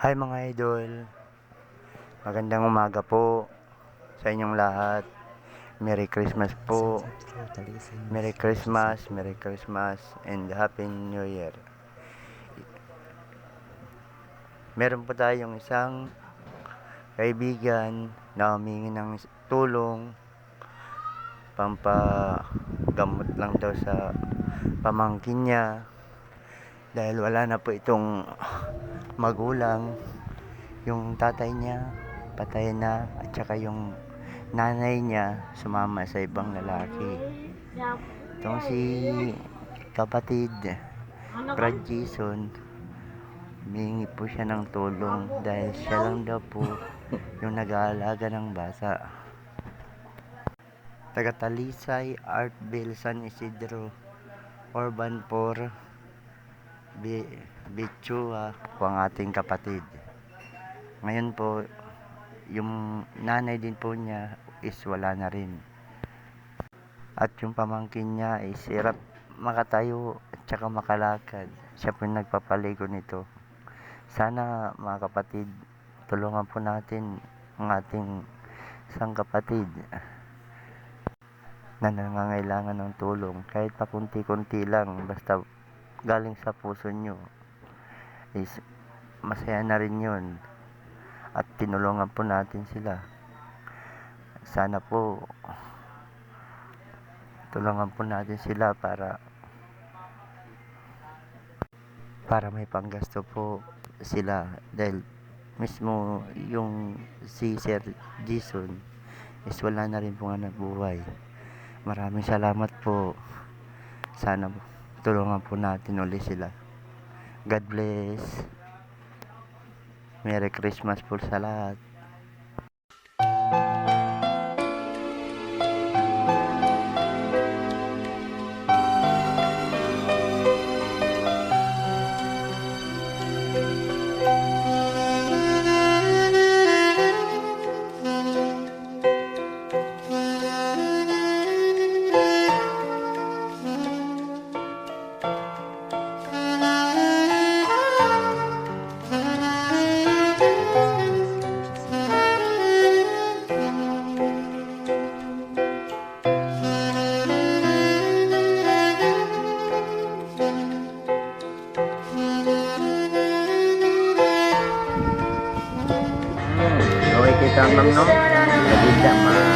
Hi mga idol. Magandang umaga po sa inyong lahat. Merry Christmas po. Merry Christmas, Merry Christmas, and Happy New Year. Meron po tayong isang kaibigan na humingi ng tulong pampagamot lang daw sa pamangkin niya dahil wala na po itong magulang. Yung tatay niya patay na. At saka yung nanay niya sumama sa ibang lalaki. Itong si kapatid Brad Jason humingi po siya ng tulong dahil siya lang daw po yung nag-aalaga ng bata. Taga Talisay Artville San Isidro Urban 4 Bi Bichua po ang ating kapatid. Ngayon po, yung nanay din po niya is wala na rin. At yung pamangkin niya is hirap makatayo at saka makalakad. Siya po nagpapaligo nito. Sana mga kapatid, tulungan po natin ang ating isang kapatid na nangangailangan ng tulong kahit pa kunti-kunti lang basta galing sa puso nyo is masaya na rin yun. At tinulungan po natin sila. Sana po tulungan po natin sila para para may panggasto po sila. Dahil mismo yung si Sir Jason is wala na rin po nga nabuhay maraming salamat po. Sana po tulungan po natin ulit sila. God bless. Merry Christmas po sa lahat. 360 lebih sama